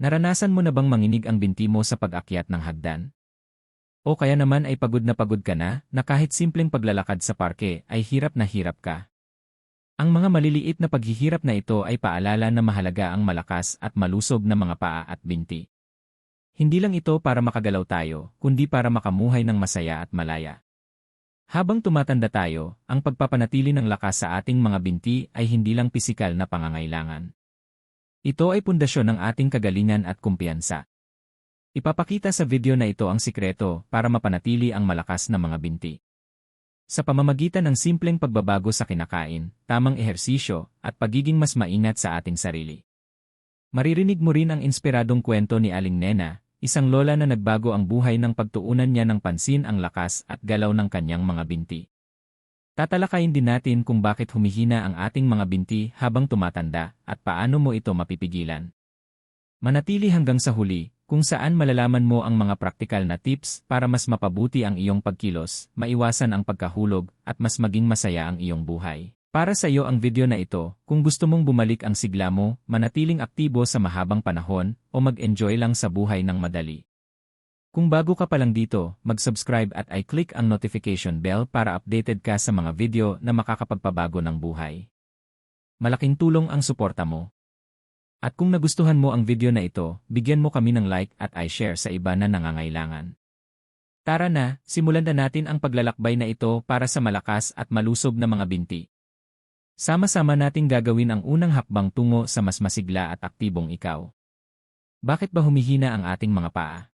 Naranasan mo na bang manginig ang binti mo sa pag-akyat ng hagdan? O kaya naman ay pagod na pagod ka na, na kahit simpleng paglalakad sa parke ay hirap na hirap ka. Ang mga maliliit na paghihirap na ito ay paalala na mahalaga ang malakas at malusog na mga paa at binti. Hindi lang ito para makagalaw tayo, kundi para makamuhay ng masaya at malaya. Habang tumatanda tayo, ang pagpapanatili ng lakas sa ating mga binti ay hindi lang pisikal na pangangailangan. Ito ay pundasyon ng ating kagalingan at kumpiyansa. Ipapakita sa video na ito ang sikreto para mapanatili ang malakas na mga binti. Sa pamamagitan ng simpleng pagbabago sa kinakain, tamang ehersisyo, at pagiging mas maingat sa ating sarili. Maririnig mo rin ang inspiradong kwento ni Aling Nena, isang lola na nagbago ang buhay ng pagtuunan niya ng pansin ang lakas at galaw ng kanyang mga binti. Tatalakayin din natin kung bakit humihina ang ating mga binti habang tumatanda at paano mo ito mapipigilan. Manatili hanggang sa huli, kung saan malalaman mo ang mga praktikal na tips para mas mapabuti ang iyong pagkilos, maiwasan ang pagkahulog, at mas maging masaya ang iyong buhay. Para sa iyo ang video na ito, kung gusto mong bumalik ang sigla mo, manatiling aktibo sa mahabang panahon, o mag-enjoy lang sa buhay ng madali. Kung bago ka pa lang dito, mag-subscribe at i-click ang notification bell para updated ka sa mga video na makakapagpabago ng buhay. Malaking tulong ang suporta mo. At kung nagustuhan mo ang video na ito, bigyan mo kami ng like at i-share sa iba na nangangailangan. Tara na, simulan na natin ang paglalakbay na ito para sa malakas at malusog na mga binti. Sama-sama nating gagawin ang unang hakbang tungo sa mas masigla at aktibong ikaw. Bakit ba humihina ang ating mga paa?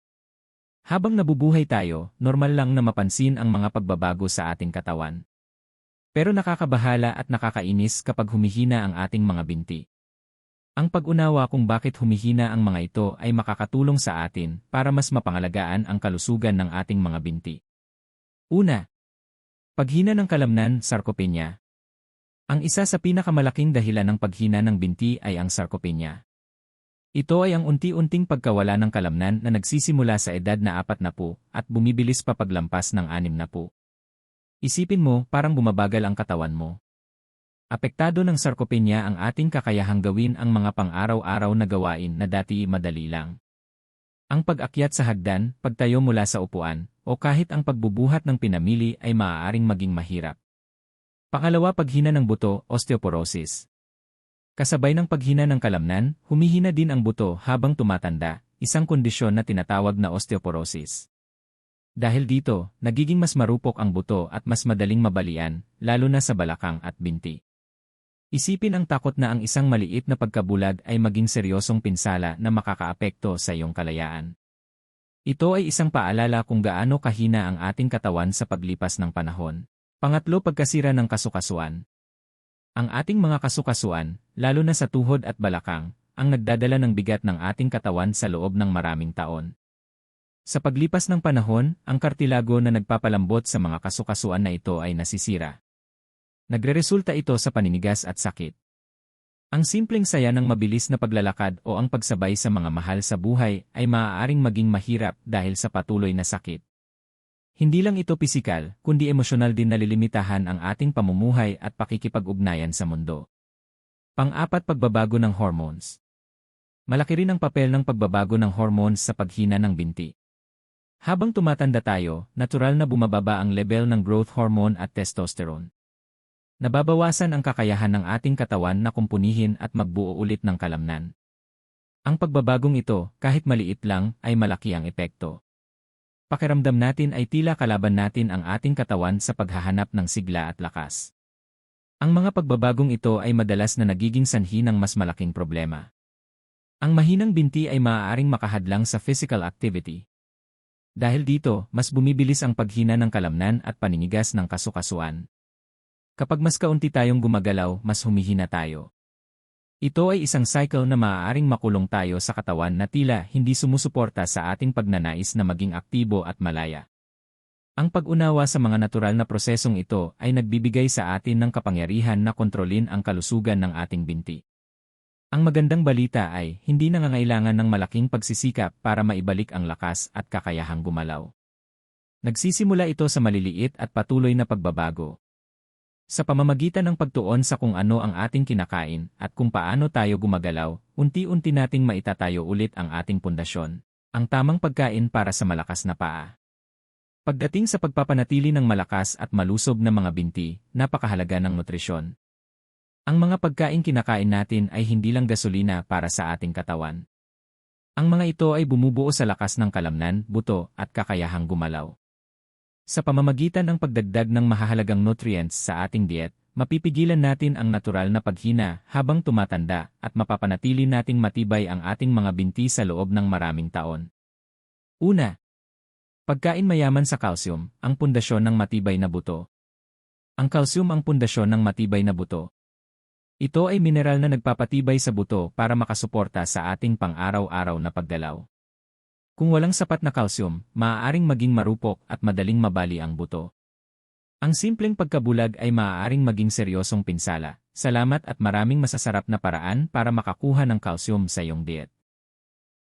Habang nabubuhay tayo, normal lang na mapansin ang mga pagbabago sa ating katawan. Pero nakakabahala at nakakainis kapag humihina ang ating mga binti. Ang pag-unawa kung bakit humihina ang mga ito ay makakatulong sa atin para mas mapangalagaan ang kalusugan ng ating mga binti. Una, paghina ng kalamnan, sarcopenia. Ang isa sa pinakamalaking dahilan ng paghina ng binti ay ang sarcopenia. Ito ay ang unti-unting pagkawala ng kalamnan na nagsisimula sa edad na apat na po at bumibilis pa paglampas ng anim na po. Isipin mo parang bumabagal ang katawan mo. Apektado ng sarcopenia ang ating kakayahang gawin ang mga pang-araw-araw na gawain na dati madali lang. Ang pag-akyat sa hagdan, pagtayo mula sa upuan, o kahit ang pagbubuhat ng pinamili ay maaaring maging mahirap. Pangalawa paghina ng buto, osteoporosis. Kasabay ng paghina ng kalamnan, humihina din ang buto habang tumatanda, isang kondisyon na tinatawag na osteoporosis. Dahil dito, nagiging mas marupok ang buto at mas madaling mabalian, lalo na sa balakang at binti. Isipin ang takot na ang isang maliit na pagkabulag ay maging seryosong pinsala na makakaapekto sa iyong kalayaan. Ito ay isang paalala kung gaano kahina ang ating katawan sa paglipas ng panahon. Pangatlo pagkasira ng kasukasuan. Ang ating mga kasukasuan, lalo na sa tuhod at balakang, ang nagdadala ng bigat ng ating katawan sa loob ng maraming taon. Sa paglipas ng panahon, ang kartilago na nagpapalambot sa mga kasukasuan na ito ay nasisira. Nagreresulta ito sa paninigas at sakit. Ang simpleng saya ng mabilis na paglalakad o ang pagsabay sa mga mahal sa buhay ay maaaring maging mahirap dahil sa patuloy na sakit. Hindi lang ito pisikal, kundi emosyonal din nalilimitahan ang ating pamumuhay at pakikipag-ugnayan sa mundo. Pang-apat pagbabago ng hormones. Malaki rin ang papel ng pagbabago ng hormones sa paghina ng binti. Habang tumatanda tayo, natural na bumababa ang level ng growth hormone at testosterone. Nababawasan ang kakayahan ng ating katawan na kumpunihin at magbuo ulit ng kalamnan. Ang pagbabagong ito, kahit maliit lang, ay malaki ang epekto. Pakiramdam natin ay tila kalaban natin ang ating katawan sa paghahanap ng sigla at lakas. Ang mga pagbabagong ito ay madalas na nagiging sanhi ng mas malaking problema. Ang mahinang binti ay maaaring makahadlang sa physical activity. Dahil dito, mas bumibilis ang paghina ng kalamnan at paninigas ng kasukasuan. Kapag mas kaunti tayong gumagalaw, mas humihina tayo. Ito ay isang cycle na maaaring makulong tayo sa katawan na tila hindi sumusuporta sa ating pagnanais na maging aktibo at malaya. Ang pag-unawa sa mga natural na prosesong ito ay nagbibigay sa atin ng kapangyarihan na kontrolin ang kalusugan ng ating binti. Ang magandang balita ay hindi nangangailangan ng malaking pagsisikap para maibalik ang lakas at kakayahang gumalaw. Nagsisimula ito sa maliliit at patuloy na pagbabago, sa pamamagitan ng pagtuon sa kung ano ang ating kinakain at kung paano tayo gumagalaw, unti-unti nating maitatayo ulit ang ating pundasyon. Ang tamang pagkain para sa malakas na paa. Pagdating sa pagpapanatili ng malakas at malusob na mga binti, napakahalaga ng nutrisyon. Ang mga pagkain kinakain natin ay hindi lang gasolina para sa ating katawan. Ang mga ito ay bumubuo sa lakas ng kalamnan, buto, at kakayahang gumalaw. Sa pamamagitan ng pagdagdag ng mahahalagang nutrients sa ating diet, mapipigilan natin ang natural na paghina habang tumatanda at mapapanatili nating matibay ang ating mga binti sa loob ng maraming taon. Una, pagkain mayaman sa calcium, ang pundasyon ng matibay na buto. Ang calcium ang pundasyon ng matibay na buto. Ito ay mineral na nagpapatibay sa buto para makasuporta sa ating pang-araw-araw na pagdalaw. Kung walang sapat na calcium, maaaring maging marupok at madaling mabali ang buto. Ang simpleng pagkabulag ay maaaring maging seryosong pinsala. Salamat at maraming masasarap na paraan para makakuha ng calcium sa iyong diet.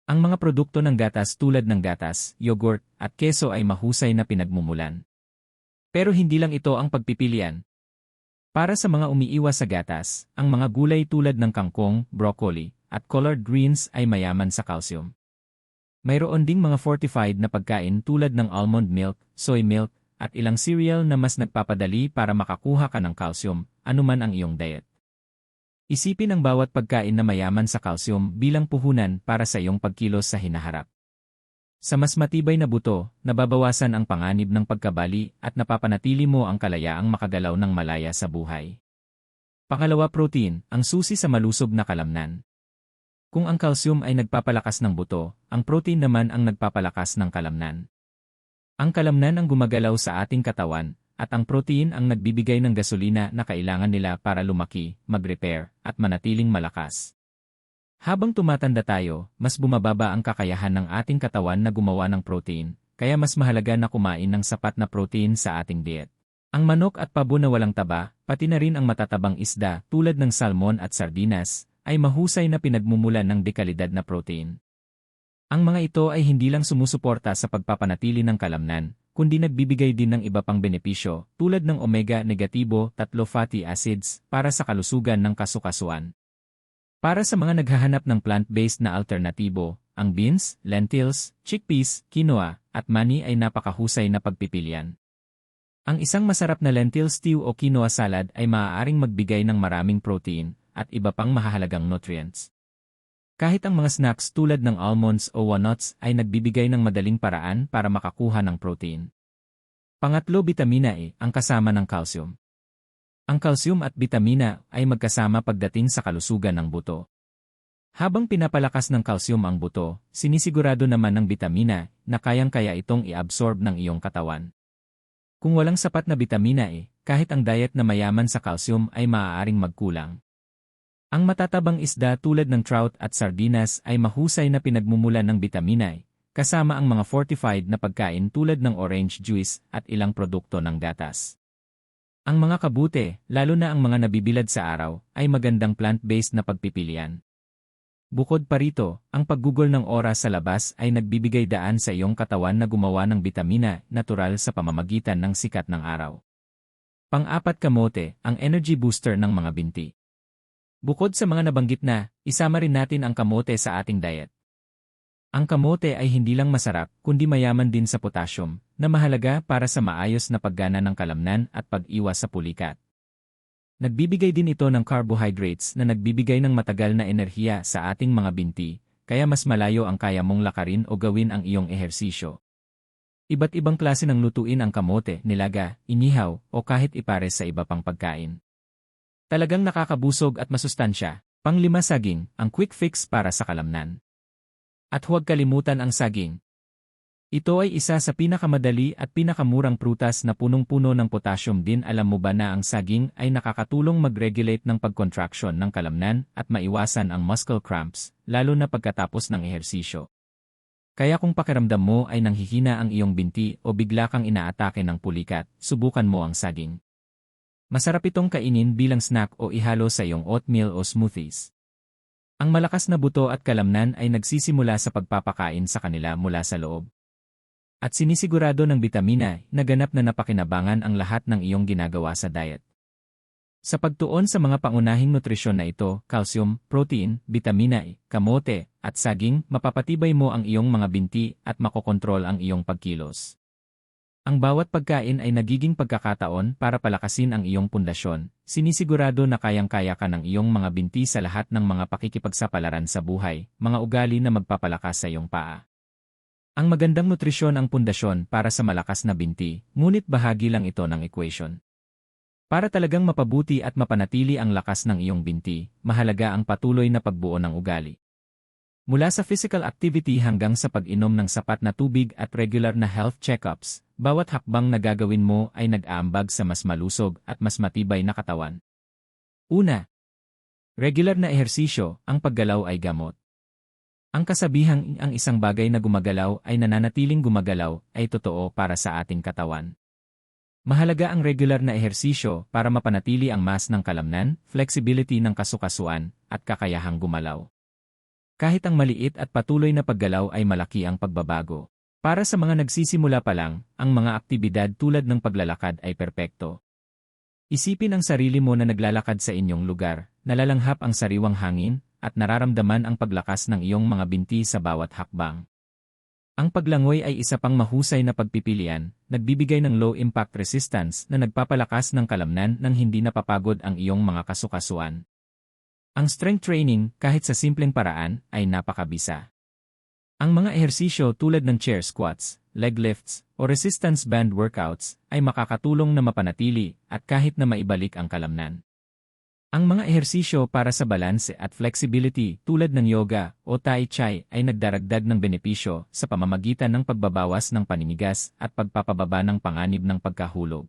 Ang mga produkto ng gatas tulad ng gatas, yogurt, at keso ay mahusay na pinagmumulan. Pero hindi lang ito ang pagpipilian. Para sa mga umiiwas sa gatas, ang mga gulay tulad ng kangkong, broccoli, at collard greens ay mayaman sa calcium. Mayroon ding mga fortified na pagkain tulad ng almond milk, soy milk, at ilang cereal na mas nagpapadali para makakuha ka ng calcium, anuman ang iyong diet. Isipin ang bawat pagkain na mayaman sa calcium bilang puhunan para sa iyong pagkilos sa hinaharap. Sa mas matibay na buto, nababawasan ang panganib ng pagkabali at napapanatili mo ang kalayaang makagalaw ng malaya sa buhay. Pangalawa protein, ang susi sa malusob na kalamnan. Kung ang calcium ay nagpapalakas ng buto, ang protein naman ang nagpapalakas ng kalamnan. Ang kalamnan ang gumagalaw sa ating katawan, at ang protein ang nagbibigay ng gasolina na kailangan nila para lumaki, mag-repair, at manatiling malakas. Habang tumatanda tayo, mas bumababa ang kakayahan ng ating katawan na gumawa ng protein, kaya mas mahalaga na kumain ng sapat na protein sa ating diet. Ang manok at pabo na walang taba, pati na rin ang matatabang isda tulad ng salmon at sardinas, ay mahusay na pinagmumulan ng dekalidad na protein. Ang mga ito ay hindi lang sumusuporta sa pagpapanatili ng kalamnan, kundi nagbibigay din ng iba pang benepisyo tulad ng omega-negatibo tatlo fatty acids para sa kalusugan ng kasukasuan. Para sa mga naghahanap ng plant-based na alternatibo, ang beans, lentils, chickpeas, quinoa, at mani ay napakahusay na pagpipilian. Ang isang masarap na lentil stew o quinoa salad ay maaaring magbigay ng maraming protein at iba pang mahahalagang nutrients. Kahit ang mga snacks tulad ng almonds o walnuts ay nagbibigay ng madaling paraan para makakuha ng protein. Pangatlo, vitamina E, ang kasama ng calcium. Ang calcium at vitamina ay magkasama pagdating sa kalusugan ng buto. Habang pinapalakas ng calcium ang buto, sinisigurado naman ng vitamina na kayang-kaya itong i-absorb ng iyong katawan. Kung walang sapat na vitamina E, kahit ang diet na mayaman sa calcium ay maaaring magkulang. Ang matatabang isda tulad ng trout at sardinas ay mahusay na pinagmumulan ng bitamina kasama ang mga fortified na pagkain tulad ng orange juice at ilang produkto ng gatas. Ang mga kabute, lalo na ang mga nabibilad sa araw, ay magandang plant-based na pagpipilian. Bukod pa rito, ang paggugol ng oras sa labas ay nagbibigay daan sa iyong katawan na gumawa ng bitamina natural sa pamamagitan ng sikat ng araw. Pang-apat kamote, ang energy booster ng mga binti. Bukod sa mga nabanggit na, isama rin natin ang kamote sa ating diet. Ang kamote ay hindi lang masarap, kundi mayaman din sa potassium, na mahalaga para sa maayos na paggana ng kalamnan at pag-iwas sa pulikat. Nagbibigay din ito ng carbohydrates na nagbibigay ng matagal na enerhiya sa ating mga binti, kaya mas malayo ang kaya mong lakarin o gawin ang iyong ehersisyo. Iba't ibang klase ng lutuin ang kamote, nilaga, inihaw, o kahit ipares sa iba pang pagkain. Talagang nakakabusog at masustansya. Panglima saging, ang quick fix para sa kalamnan. At huwag kalimutan ang saging. Ito ay isa sa pinakamadali at pinakamurang prutas na punong-puno ng potassium din alam mo ba na ang saging ay nakakatulong mag-regulate ng pagcontraction ng kalamnan at maiwasan ang muscle cramps, lalo na pagkatapos ng ehersisyo. Kaya kung pakiramdam mo ay nanghihina ang iyong binti o bigla kang inaatake ng pulikat, subukan mo ang saging. Masarap itong kainin bilang snack o ihalo sa iyong oatmeal o smoothies. Ang malakas na buto at kalamnan ay nagsisimula sa pagpapakain sa kanila mula sa loob. At sinisigurado ng bitamina na ganap na napakinabangan ang lahat ng iyong ginagawa sa diet. Sa pagtuon sa mga pangunahing nutrisyon na ito, calcium, protein, vitamina E, kamote, at saging, mapapatibay mo ang iyong mga binti at makokontrol ang iyong pagkilos. Ang bawat pagkain ay nagiging pagkakataon para palakasin ang iyong pundasyon, sinisigurado na kayang-kaya ka ng iyong mga binti sa lahat ng mga pakikipagsapalaran sa buhay, mga ugali na magpapalakas sa iyong paa. Ang magandang nutrisyon ang pundasyon para sa malakas na binti, ngunit bahagi lang ito ng equation. Para talagang mapabuti at mapanatili ang lakas ng iyong binti, mahalaga ang patuloy na pagbuo ng ugali. Mula sa physical activity hanggang sa pag-inom ng sapat na tubig at regular na health checkups, bawat hakbang na gagawin mo ay nag-aambag sa mas malusog at mas matibay na katawan. Una, regular na ehersisyo, ang paggalaw ay gamot. Ang kasabihang ang isang bagay na gumagalaw ay nananatiling gumagalaw ay totoo para sa ating katawan. Mahalaga ang regular na ehersisyo para mapanatili ang mas ng kalamnan, flexibility ng kasukasuan, at kakayahang gumalaw. Kahit ang maliit at patuloy na paggalaw ay malaki ang pagbabago. Para sa mga nagsisimula pa lang, ang mga aktibidad tulad ng paglalakad ay perpekto. Isipin ang sarili mo na naglalakad sa inyong lugar, nalalanghap ang sariwang hangin, at nararamdaman ang paglakas ng iyong mga binti sa bawat hakbang. Ang paglangoy ay isa pang mahusay na pagpipilian, nagbibigay ng low-impact resistance na nagpapalakas ng kalamnan nang hindi napapagod ang iyong mga kasukasuan. Ang strength training, kahit sa simpleng paraan, ay napakabisa. Ang mga ehersisyo tulad ng chair squats, leg lifts, o resistance band workouts ay makakatulong na mapanatili at kahit na maibalik ang kalamnan. Ang mga ehersisyo para sa balanse at flexibility tulad ng yoga o tai chi ay nagdaragdag ng benepisyo sa pamamagitan ng pagbabawas ng paninigas at pagpapababa ng panganib ng pagkahulog.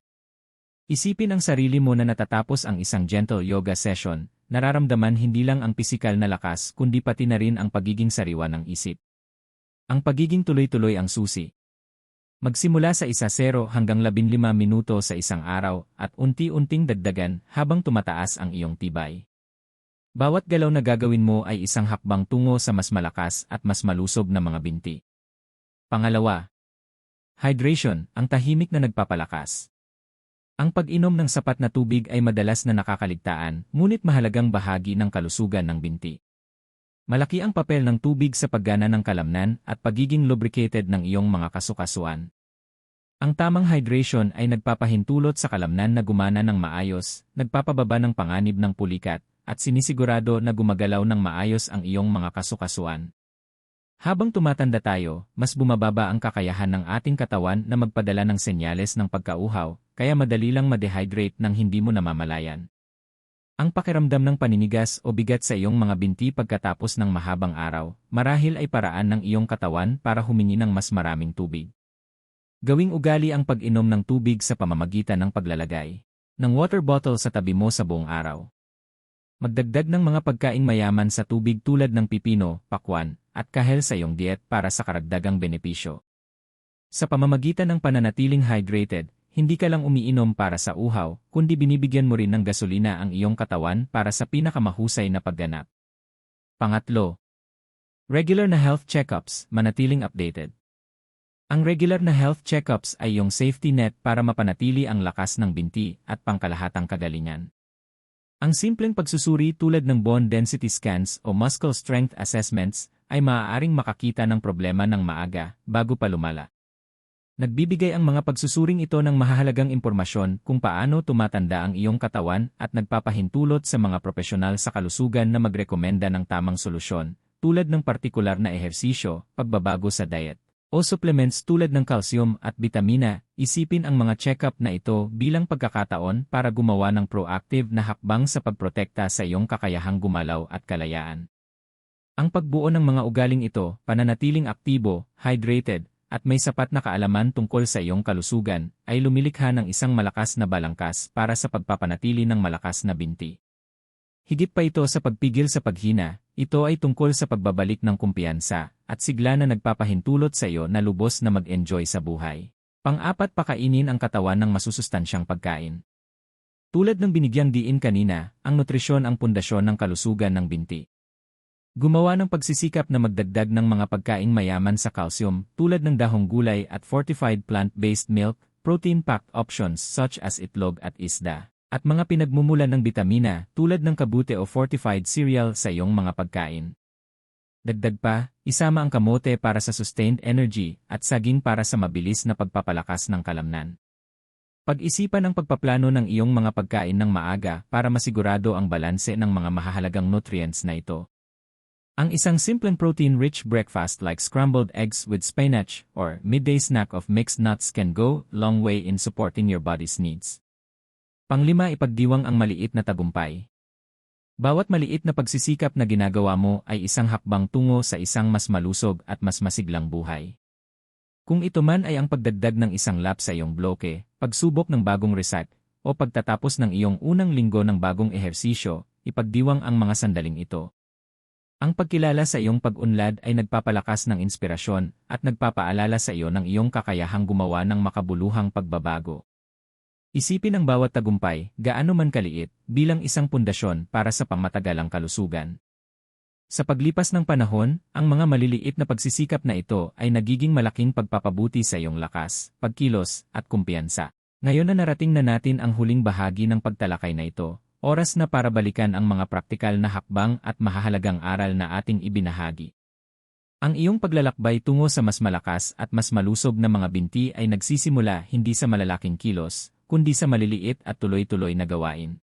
Isipin ang sarili mo na natatapos ang isang gentle yoga session nararamdaman hindi lang ang pisikal na lakas kundi pati na rin ang pagiging sariwa ng isip. Ang pagiging tuloy-tuloy ang susi. Magsimula sa isa 0 hanggang 15 minuto sa isang araw at unti-unting dagdagan habang tumataas ang iyong tibay. Bawat galaw na gagawin mo ay isang hakbang tungo sa mas malakas at mas malusog na mga binti. Pangalawa, hydration, ang tahimik na nagpapalakas. Ang pag-inom ng sapat na tubig ay madalas na nakakaligtaan, ngunit mahalagang bahagi ng kalusugan ng binti. Malaki ang papel ng tubig sa paggana ng kalamnan at pagiging lubricated ng iyong mga kasukasuan. Ang tamang hydration ay nagpapahintulot sa kalamnan na gumana ng maayos, nagpapababa ng panganib ng pulikat, at sinisigurado na gumagalaw ng maayos ang iyong mga kasukasuan. Habang tumatanda tayo, mas bumababa ang kakayahan ng ating katawan na magpadala ng senyales ng pagkauhaw, kaya madali lang ma-dehydrate nang hindi mo namamalayan. Ang pakiramdam ng paninigas o bigat sa iyong mga binti pagkatapos ng mahabang araw, marahil ay paraan ng iyong katawan para humingi ng mas maraming tubig. Gawing ugali ang pag-inom ng tubig sa pamamagitan ng paglalagay ng water bottle sa tabi mo sa buong araw. Magdagdag ng mga pagkaing mayaman sa tubig tulad ng pipino, pakwan, at kahel sa iyong diet para sa karagdagang benepisyo. Sa pamamagitan ng pananatiling hydrated, hindi ka lang umiinom para sa uhaw, kundi binibigyan mo rin ng gasolina ang iyong katawan para sa pinakamahusay na pagganap. Pangatlo, regular na health checkups, manatiling updated. Ang regular na health checkups ay yung safety net para mapanatili ang lakas ng binti at pangkalahatang kagalingan. Ang simpleng pagsusuri tulad ng bone density scans o muscle strength assessments ay maaaring makakita ng problema ng maaga bago pa lumala. Nagbibigay ang mga pagsusuring ito ng mahahalagang impormasyon kung paano tumatanda ang iyong katawan at nagpapahintulot sa mga profesional sa kalusugan na magrekomenda ng tamang solusyon, tulad ng partikular na ehersisyo, pagbabago sa diet, o supplements tulad ng calcium at vitamina, isipin ang mga check-up na ito bilang pagkakataon para gumawa ng proactive na hakbang sa pagprotekta sa iyong kakayahang gumalaw at kalayaan. Ang pagbuo ng mga ugaling ito, pananatiling aktibo, hydrated, at may sapat na kaalaman tungkol sa iyong kalusugan, ay lumilikha ng isang malakas na balangkas para sa pagpapanatili ng malakas na binti. Higit pa ito sa pagpigil sa paghina, ito ay tungkol sa pagbabalik ng kumpiyansa at sigla na nagpapahintulot sa iyo na lubos na mag-enjoy sa buhay. Pang-apat pakainin ang katawan ng masusustansyang pagkain. Tulad ng binigyang diin kanina, ang nutrisyon ang pundasyon ng kalusugan ng binti. Gumawa ng pagsisikap na magdagdag ng mga pagkaing mayaman sa calcium tulad ng dahong gulay at fortified plant-based milk, protein-packed options such as itlog at isda, at mga pinagmumulan ng bitamina tulad ng kabute o fortified cereal sa iyong mga pagkain. Dagdag pa, isama ang kamote para sa sustained energy at saging para sa mabilis na pagpapalakas ng kalamnan. Pag-isipan ang pagpaplano ng iyong mga pagkain ng maaga para masigurado ang balanse ng mga mahahalagang nutrients na ito. Ang isang simpleng protein-rich breakfast like scrambled eggs with spinach or midday snack of mixed nuts can go long way in supporting your body's needs. Panglima ipagdiwang ang maliit na tagumpay. Bawat maliit na pagsisikap na ginagawa mo ay isang hakbang tungo sa isang mas malusog at mas masiglang buhay. Kung ito man ay ang pagdagdag ng isang lap sa iyong bloke, pagsubok ng bagong reset, o pagtatapos ng iyong unang linggo ng bagong ehersisyo, ipagdiwang ang mga sandaling ito. Ang pagkilala sa iyong pag-unlad ay nagpapalakas ng inspirasyon at nagpapaalala sa iyo ng iyong kakayahang gumawa ng makabuluhang pagbabago. Isipin ang bawat tagumpay, gaano man kaliit, bilang isang pundasyon para sa pangmatagalang kalusugan. Sa paglipas ng panahon, ang mga maliliit na pagsisikap na ito ay nagiging malaking pagpapabuti sa iyong lakas, pagkilos, at kumpiyansa. Ngayon na narating na natin ang huling bahagi ng pagtalakay na ito, oras na para balikan ang mga praktikal na hakbang at mahahalagang aral na ating ibinahagi. Ang iyong paglalakbay tungo sa mas malakas at mas malusog na mga binti ay nagsisimula hindi sa malalaking kilos, kundi sa maliliit at tuloy-tuloy na gawain.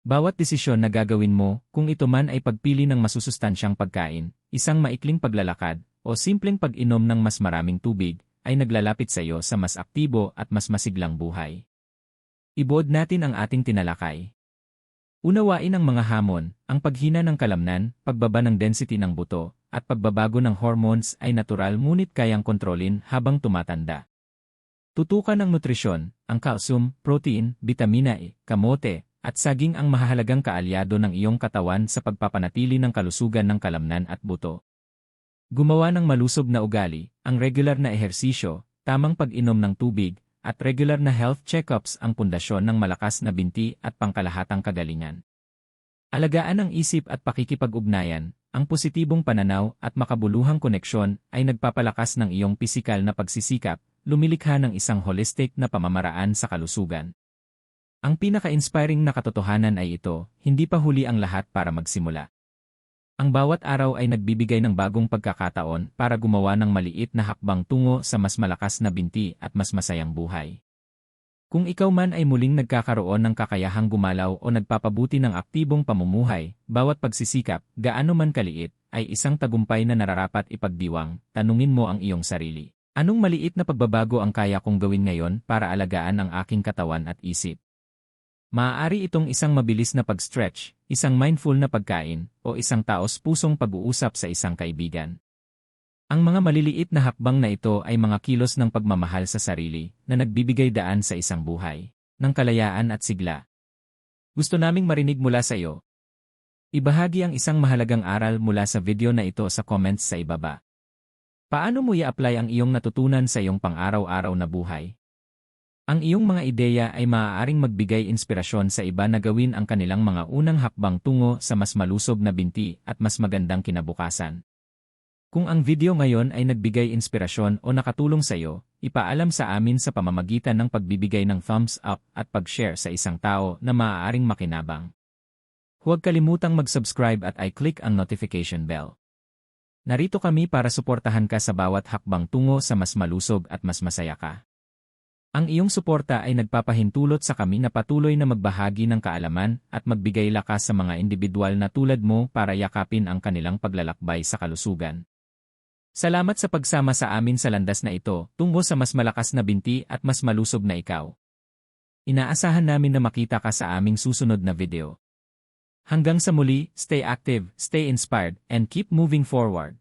Bawat desisyon na gagawin mo, kung ito man ay pagpili ng masusustansyang pagkain, isang maikling paglalakad, o simpleng pag-inom ng mas maraming tubig, ay naglalapit sa iyo sa mas aktibo at mas masiglang buhay. Ibuod natin ang ating tinalakay. Unawain ang mga hamon, ang paghina ng kalamnan, pagbaba ng density ng buto, at pagbabago ng hormones ay natural ngunit kayang kontrolin habang tumatanda. Tutukan ng nutrisyon, ang calcium, protein, vitamina E, kamote, at saging ang mahalagang kaalyado ng iyong katawan sa pagpapanatili ng kalusugan ng kalamnan at buto. Gumawa ng malusog na ugali, ang regular na ehersisyo, tamang pag-inom ng tubig, at regular na health checkups ang pundasyon ng malakas na binti at pangkalahatang kagalingan. Alagaan ang isip at pakikipag-ugnayan, ang positibong pananaw at makabuluhang koneksyon ay nagpapalakas ng iyong pisikal na pagsisikap, lumilikha ng isang holistic na pamamaraan sa kalusugan. Ang pinaka-inspiring na katotohanan ay ito, hindi pa huli ang lahat para magsimula. Ang bawat araw ay nagbibigay ng bagong pagkakataon para gumawa ng maliit na hakbang tungo sa mas malakas na binti at mas masayang buhay. Kung ikaw man ay muling nagkakaroon ng kakayahang gumalaw o nagpapabuti ng aktibong pamumuhay, bawat pagsisikap, gaano man kaliit, ay isang tagumpay na nararapat ipagdiwang, tanungin mo ang iyong sarili. Anong maliit na pagbabago ang kaya kong gawin ngayon para alagaan ang aking katawan at isip? Maaari itong isang mabilis na pag-stretch, isang mindful na pagkain, o isang taos pusong pag-uusap sa isang kaibigan. Ang mga maliliit na hakbang na ito ay mga kilos ng pagmamahal sa sarili na nagbibigay daan sa isang buhay, ng kalayaan at sigla. Gusto naming marinig mula sa iyo. Ibahagi ang isang mahalagang aral mula sa video na ito sa comments sa ibaba. Paano mo i-apply ang iyong natutunan sa iyong pang-araw-araw na buhay? Ang iyong mga ideya ay maaaring magbigay inspirasyon sa iba na gawin ang kanilang mga unang hakbang tungo sa mas malusog na binti at mas magandang kinabukasan. Kung ang video ngayon ay nagbigay inspirasyon o nakatulong sa iyo, ipaalam sa amin sa pamamagitan ng pagbibigay ng thumbs up at pag-share sa isang tao na maaaring makinabang. Huwag kalimutang mag-subscribe at i-click ang notification bell. Narito kami para suportahan ka sa bawat hakbang tungo sa mas malusog at mas masaya ka. Ang iyong suporta ay nagpapahintulot sa kami na patuloy na magbahagi ng kaalaman at magbigay lakas sa mga individual na tulad mo para yakapin ang kanilang paglalakbay sa kalusugan. Salamat sa pagsama sa amin sa landas na ito tungo sa mas malakas na binti at mas malusog na ikaw. Inaasahan namin na makita ka sa aming susunod na video. Hanggang sa muli, stay active, stay inspired, and keep moving forward.